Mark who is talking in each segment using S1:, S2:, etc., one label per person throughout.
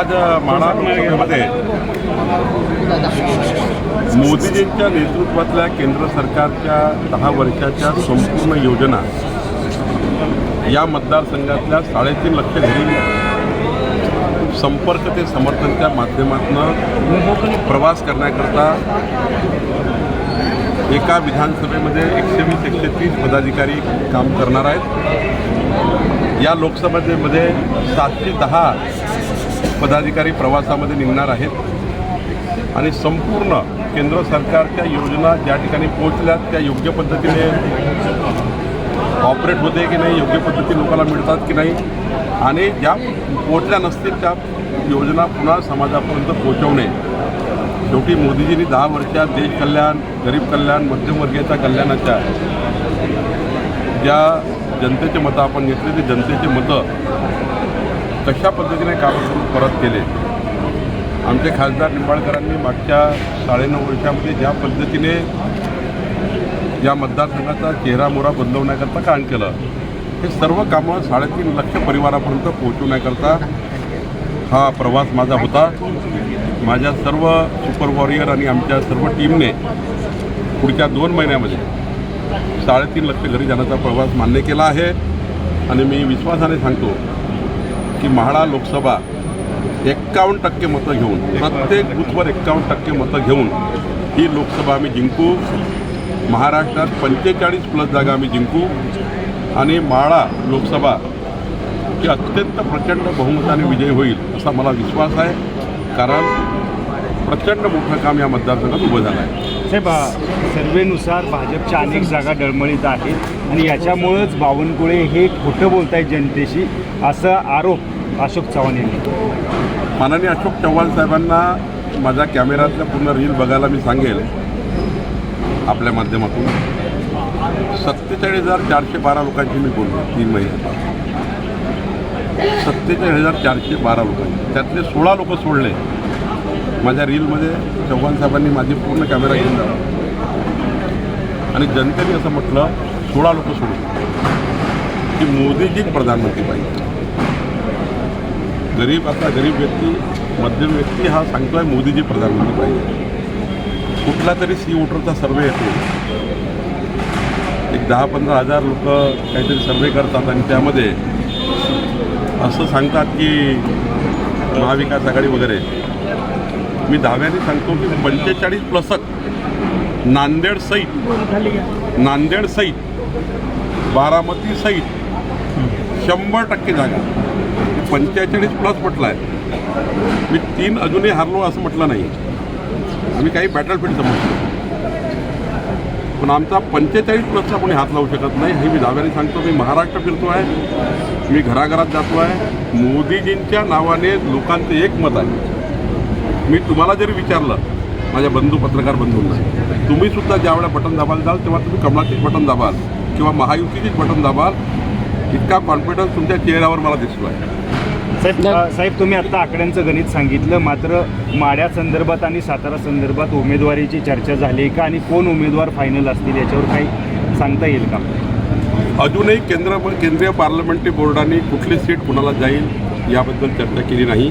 S1: आज अ, लोकसभेमध्ये मोदीजींच्या नेतृत्वातल्या केंद्र सरकारच्या दहा वर्षाच्या संपूर्ण योजना या मतदारसंघातल्या साडेतीन लक्ष घरी संपर्क ते समर्थनच्या माध्यमातून प्रवास करण्याकरता एका विधानसभेमध्ये एकशे वीस एकशे तीस पदाधिकारी काम करणार आहेत. या लोकसभेमध्ये सातशे दहा पदाधिकारी प्रवासामध्ये निघणार आहेत. आणि संपूर्ण केंद्र सरकारच्या योजना ज्या ठिकाणी पोहोचल्यात त्या योग्य पद्धतीने ऑपरेट होते की नाही योग्य पद्धती लोकांना मिळतात की नाही आणि ज्या पोहोचल्या नसतील त्या योजना पुन्हा समाजापर्यंत पोहोचवणे. शेवटी मोदीजींनी दहा वर्षात देश कल्याण गरीब कल्याण मध्यमवर्गीयच्या कल्याणाच्या ज्या जनतेचे मतं आपण घेतले ते जनतेचे मतं कशा पद्धतीने काम करून परत केले. आमचे खासदार निंबाळकरांनी मागच्या साडेनऊ वर्षामध्ये ज्या पद्धतीने या मतदारसंघाचा चेहरा मोहरा बदलवण्याकरता काम केलं हे सर्व कामं साडेतीन लक्ष परिवारापर्यंत पोहोचवण्याकरता हा प्रवास माझा होता. माझ्या सर्व सुपर वॉरियर आणि आमच्या सर्व टीमने पुढच्या दोन महिन्यामध्ये साडेतीन लक्ष घरी जाण्याचा प्रवास मान्य केला आहे. आणि मी विश्वासाने सांगतो की म्हाडा लोकसभा एक्कावन्न टक्के मतं घेऊन प्रत्येक बूथवर एक्कावन्न टक्के मतं घेऊन ही लोकसभा आम्ही जिंकू. महाराष्ट्रात पंचेचाळीस प्लस जागा आम्ही जिंकू. आणि माळा लोकसभा ही अत्यंत प्रचंड बहुमताने विजय होईल असा मला विश्वास आहे. कारण प्रचंड मोठं काम या मतदारसंघात उभं झालं आहे.
S2: साहेब सर्वेनुसार भाजपच्या अनेक जागा डळमळीत आहेत आणि याच्यामुळंच बावनकुळे हे खोटं बोलत आहेत जनतेशी असा आरोप अशोक चव्हाण यांनी
S1: माननीय अशोक चव्हाण साहेबांना माझ्या कॅमेऱ्यातलं पूर्ण रील बघायला मी सांगेल. आपल्या माध्यमातून. सत्तेचाळीस हजार चारशे बारा लोकांची मी बोललो तीन महिने सत्तेचाळीस हजार चारशे बारा लोकांची त्यातले सोळा लोक सोडले. माझ्या रीलमध्ये चव्हाण साहेबांनी माझी पूर्ण कॅमेरा घेऊन जावा. आणि जनतेने असं म्हटलं सोळा लोक सोडून. की मोदीजी प्रधानमंत्री पाहिजे. गरीब आता गरीब व्यक्ती मध्यम व्यक्ती हा सांगतोय मोदीजी प्रधानमंत्री पाहिजे. कुठला तरी सी वोटरचा सर्वे येतो. एक दहा पंधरा हजार लोक काहीतरी सर्वे करतात आणि त्यामध्ये असं सांगतात की महाविकास आघाडी वगैरे मी दहाव्याने सांगतो की पंचेचाळीस प्लसक नांदेड सहित नांदेड सहित बारामती सहित शंभर टक्के जागा. पंचेचाळीस प्लस म्हटलं आहे मी तीन अजूनही हारलो असं म्हटलं नाही. आम्ही काही बॅटलफील्ड समजतो पण आमचा पंचेचाळीस प्लसचा कोणी हात लावू शकत नाही हे मी दाव्याने सांगतो. मी महाराष्ट्र फिरतो आहे मी घराघरात जातो आहे मोदीजींच्या नावाने लोकांचं एक मत आहे. मी तुम्हाला जरी विचारलं माझ्या बंधू पत्रकार बंधूंना तुम्ही सुद्धा ज्यावेळेला बटन दाबाल जाल तेव्हा तुम्ही कमळाचीच बटन दाबाल किंवा महायुतीचीच बटन दाबाल इतका कॉन्फिडन्स तुमच्या चेहऱ्यावर मला दिसतो आहे
S2: साहेब साहेब तुम्ही आत्ता आकड्यांचं गणित सांगितलं मात्र माड्या संदर्भात आणि सातारा संदर्भात उमेदवारीची चर्चा झाली आहे का? आणि कोण उमेदवार फायनल असतील याच्यावर काही सांगता येईल का?
S1: अजूनही केंद्र केंद्रीय पार्लमेंटरी बोर्डाने कुठली सीट कुणाला जाईल याबद्दल चर्चा केली नाही.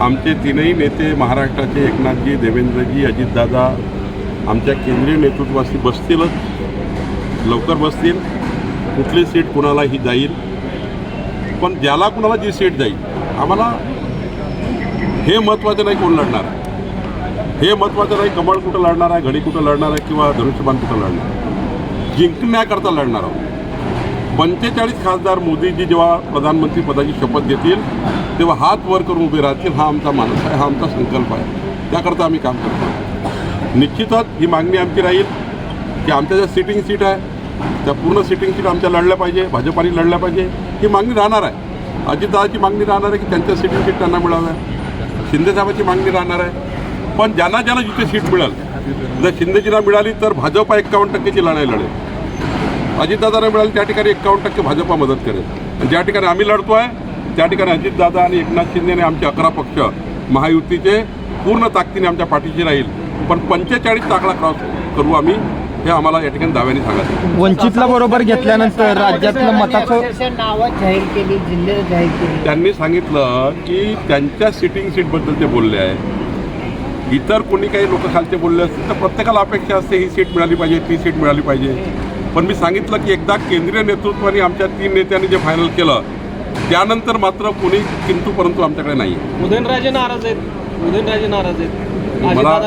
S1: आमचे तीनही नेते महाराष्ट्राचे एकनाथजी देवेंद्रजी अजितदादा आमच्या केंद्रीय नेतृत्वाशी बसतीलच. लवकर बसतील. कुठली सीट कुणालाही जाईल. पण ज्याला कुणाला जी सीट जाईल आम्हाला हे महत्त्वाचं नाही कोण लढणार. आहे हे महत्त्वाचं नाही कमळ कुठं लढणार आहे घडी कुठं लढणार आहे किंवा धनुष्यबाण कुठं लढणार. जिंकण्याकरता लढणार आहोत. पंचेचाळीस खासदार मोदीजी जेव्हा प्रधानमंत्री पदाची शपथ घेतील तेव्हा हात वर करून उभे राहतील हा आमचा मानस आहे हा आमचा संकल्प आहे. त्याकरता आम्ही काम करतो. निश्चितच ही मागणी आमची राहील की आमच्या ज्या सिटिंग सीट आहे त्या पूर्ण सिटिंग सीट आमच्या लढल्या पाहिजे भाजपाने लढल्या पाहिजे ही मागणी राहणार आहे. अजितदाची मागणी राहणार आहे की त्यांच्या सिटिंग सीट त्यांना मिळाव्या शिंदेसाहेबाची मागणी राहणार आहे. पण ज्यांना ज्यांना जिथे सीट मिळाल जर शिंदेजीला मिळाली तर भाजपा एक्कावन्न टक्केची लढाई लढेल. अजितदादांना मिळाली त्या ठिकाणी एक्कावन्न टक्के भाजपा मदत करेल. आणि ज्या ठिकाणी आम्ही लढतो आहे त्या ठिकाणी अजितदादा आणि एकनाथ शिंदे आणि आमचे अकरा पक्ष महायुतीचे पूर्ण ताकदीने आमच्या पाठीशी राहील. पण पंचेचाळीस टाकला क्रॉस करू आम्ही हे आम्हाला या ठिकाणी दाव्याने सांगायचं
S3: वंचितला बरोबर घेतल्यानंतर राज्यातलं मताचं
S4: नावं जाहीर केली जिल्हे जाहीर केली.
S1: त्यांनी सांगितलं की त्यांच्या सिटिंग सीटबद्दल ते बोलले आहे इतर कोणी काही लोक खालचे बोलले असतील तर प्रत्येकाला अपेक्षा असते ही सीट मिळाली पाहिजे ती सीट मिळाली पाहिजे. पण मी सांगितलं की एकदा केंद्रीय नेतृत्वाने आमच्या तीन नेत्यांनी जे फायनल केलं त्यानंतर मात्र कोणी किंतू परंतु आमच्याकडे नाही
S5: उदयनराजे नाराज आहेत. उदयनराजे नाराज आहेत.
S1: मला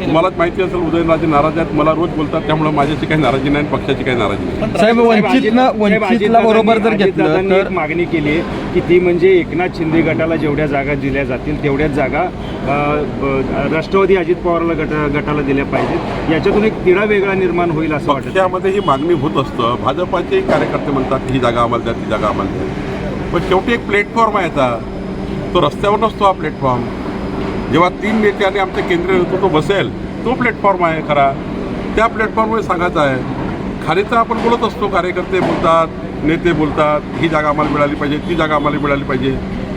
S1: तुम्हालाच माहिती असेल उदयनराजे नाराज आहेत मला रोज बोलतात त्यामुळे माझ्याशी काही नाराजी नाही आणि पक्षाची काही नाराजी नाही.
S3: साहेब वंचितनं वंचितला बरोबर जर घेतलं तर?
S2: मागणी केली आहे की ती म्हणजे एकनाथ शिंदे गटाला जेवढ्या जागा दिल्या जातील तेवढ्याच जागा राष्ट्रवादी अजित पवारला गट गटाला दिल्या पाहिजेत. याच्यातून एक तिढा वेगळा निर्माण होईल असं वाटतं.
S1: पक्षामध्ये ही मागणी होत असतं. भाजपाचे कार्यकर्ते म्हणतात ही जागा आम्हाला द्या ती जागा आम्हाला द्या. पण शेवटी एक प्लॅटफॉर्म आहे याचा तो रस्त्यावर नसतो हा प्लॅटफॉर्म. जेव्हा तीन नेते आणि आमचे केंद्रीय नेतृत्व बसेल तो प्लॅटफॉर्म आहे खरा. त्या प्लॅटफॉर्मवर सांगायचं आहे खाली तर आपण बोलत असतो कार्यकर्ते बोलतात नेते बोलतात ही जागा आम्हाला मिळाली पाहिजे ती जागा आम्हाला मिळाली पाहिजे.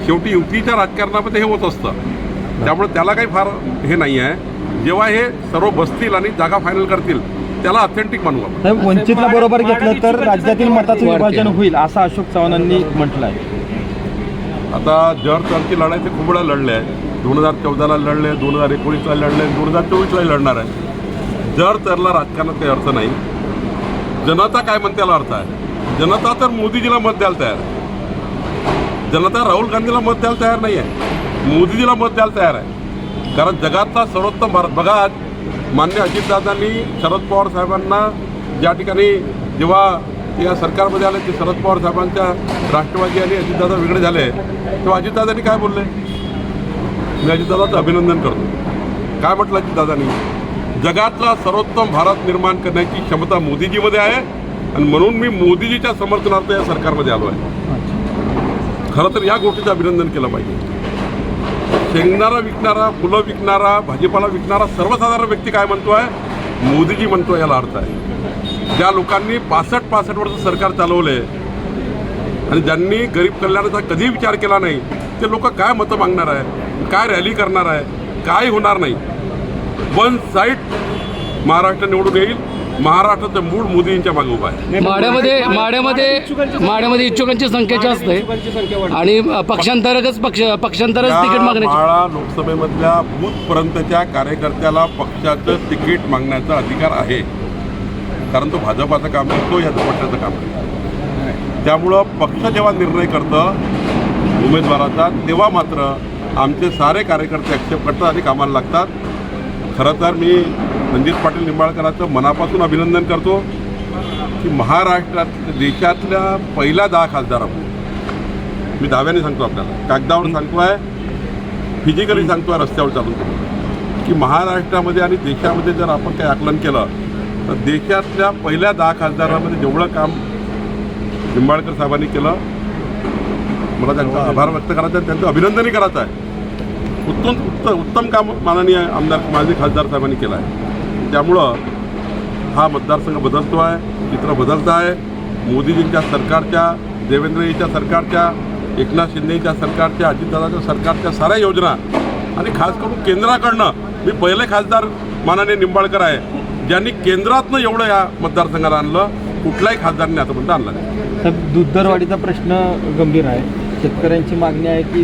S1: शेवटी युतीच्या राजकारणामध्ये हे होत असतं. त्यामुळे त्याला काही फार हे नाही आहे. जेव्हा हे सर्व बसतील आणि जागा फायनल करतील त्याला ऑथेंटिक मानू आपण.
S3: वंचितला बरोबर घेतलं तर राज्यातील मताचं विभाजन होईल असं अशोक चव्हाणांनी म्हटलं आहे
S1: आता जर तरची लढाई ते खूप वेळा लढले आहे दोन हजार चौदाला लढले दोन हजार एकोणीसला लढले दोन हजार चोवीसलाही लढणार आहे. जर तरला राजकारणात काही अर्थ नाही जनता काय म्हणते त्याला अर्थ आहे? जनता तर मोदीजीला मत द्यायला तयार आहे. जनता राहुल गांधीला मत द्यायला तयार नाही आहे मोदीजीला मत द्यायला तयार आहे. कारण जगातला सर्वोत्तम भारत बघा आज मान्य अजितदादांनी शरद पवार साहेबांना ज्या ठिकाणी जेव्हा या सरकारमध्ये आले ते शरद पवार साहेबांच्या राष्ट्रवादी आणि अजितदादा वेगळे झाले. तेव्हा अजितदादांनी काय बोलले? मी अजितदादाचं अभिनंदन करतो. काय म्हटलं अजितदादांनी जगातला सर्वोत्तम भारत निर्माण करण्याची क्षमता मोदीजीमध्ये आहे आणि म्हणून मी मोदीजीच्या समर्थनार्थ या सरकारमध्ये आलो आहे. खरं तर या गोष्टीचं अभिनंदन केलं पाहिजे. शेंगणारा विकणारा फुलं विकणारा भाजीपाला विकणारा सर्वसाधारण व्यक्ती काय म्हणतो आहे? मोदीजी म्हणतो याला अर्थ आहे. ज्या लोकांनी पासष्ट पासष्ट वर्ष सरकार चालवले आणि ज्यांनी गरीब कल्याणाचा कधी विचार केला नाही ते लोक काय मतं मागणार आहे काय रॅली करणार आहे काय होणार नाही? वन साईड महाराष्ट्र निवडून येईल. महाराष्ट्राचं मूळ मोदींच्या मागे उभा आहे.
S5: माड्यामध्ये माड्यामध्ये माड्यामध्ये इच्छुकांची संख्या जास्त आहे. आणि पक्षांतरकच पक्ष पक्षांतरच तिकीट मागण्याची
S1: माळा लोकसभेमधल्या बूथपर्यंतच्या कार्यकर्त्याला पक्षाचं तिकीट मागण्याचा अधिकार आहे. कारण तो भाजपाचं काम करतो या पक्षाचं काम करतो त्यामुळं पक्ष जेव्हा निर्णय करतं उमेदवाराचा तेव्हा मात्र आमचे सारे कार्यकर्ते ॲक्सेप्ट करतात आणि कामाला लागतात. खरं तर मी रणजित पाटील निंबाळकरांचं मनापासून अभिनंदन करतो की महाराष्ट्रात देशातल्या पहिल्या दहा खासदारामध्ये मी दाव्याने सांगतो आपल्याला. कागदावर सांगतो आहे फिजिकली सांगतो आहे रस्त्यावर चालून की महाराष्ट्रामध्ये आणि देशामध्ये जर आपण काही आकलन केलं तर देशातल्या पहिल्या दहा खासदारामध्ये जेवढं काम निंबाळकर साहेबांनी केलं मला त्यांचा आभार व्यक्त करायचा आहे. त्यांचं अभिनंदनही करायचं आहे. उत्तम उत्तम उत्तम काम माननीय आमदार माजी खासदार साहेबांनी केलं आहे. त्यामुळं हा मतदारसंघ बदलतो आहे चित्र बदलतं आहे. मोदीजींच्या सरकारच्या देवेंद्रजीच्या सरकारच्या एकनाथ शिंदेच्या सरकारच्या अजितदादाच्या सरकारच्या साऱ्या योजना आणि खास करून केंद्राकडनं मी पहिले खासदार माननीय निंबाळकर आहे ज्यांनी केंद्रातनं एवढं या मतदारसंघाला आणलं कुठल्याही खासदारांनी आतापर्यंत आणलं नाही.
S3: तर दूध प्रश्न गंभीर आहे. शेतकऱ्यांची मागणी आहे की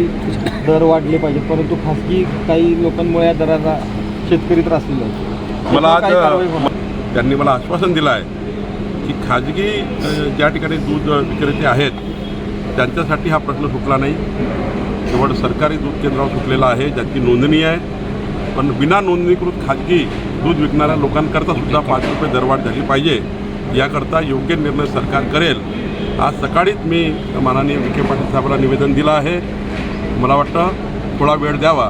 S3: दर वाढले पाहिजे परंतु खासगी काही लोकांमुळे या दराला शेतकरी त्रासलेले आहेत
S1: मला? आज त्यांनी मला आश्वासन दिलं आहे की खाजगी ज्या ठिकाणी दूध विक्रेते आहेत त्यांच्यासाठी हा प्रश्न सुटला नाही. केवळ सरकारी दूध केंद्रावर सुटलेला आहे ज्यांची नोंदणी आहे. पण विना नोंदणीकृत खाजगी दूध विकणाऱ्या लोकांकरता सुद्धा पाच रुपये दरवाढ झाली पाहिजे. याकरता योग्य निर्णय सरकार करेल. आज सकाळीच मी माननीय विखे पाटील साहेबांना निवेदन दिलं आहे. मला वाटतं थोडा वेळ द्यावा.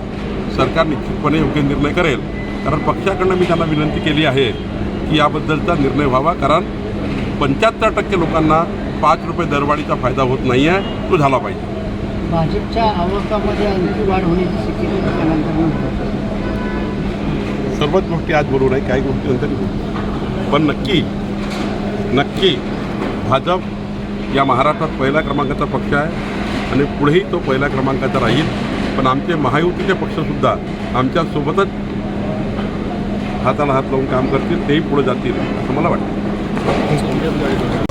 S1: सरकार निश्चितपणे योग्य निर्णय करेल. कारण पक्षाकडनं मी त्यांना विनंती केली आहे की याबद्दलचा निर्णय व्हावा. कारण पंच्याहत्तर टक्के लोकांना पाच रुपये दरवाढीचा फायदा होत नाही आहे तो झाला पाहिजे.
S4: भाजपच्या आवकामध्ये आणखी वाढ होण्याची शक्यता त्यानंतर नव्हती.
S1: सर्वच गोष्टी आज बोलू नाही काही गोष्टी नंतर पण नक्की नक्की भाजप या महाराष्ट्रात पहिल्या क्रमांकाचा पक्ष आहे आणि पुढेही तो पहिल्या क्रमांकाचा राहील. पण आमचे महायुतीचे पक्षसुद्धा आमच्यासोबतच हाताला हात लावून काम करतील तेही पुढे जातील असं मला वाटतं.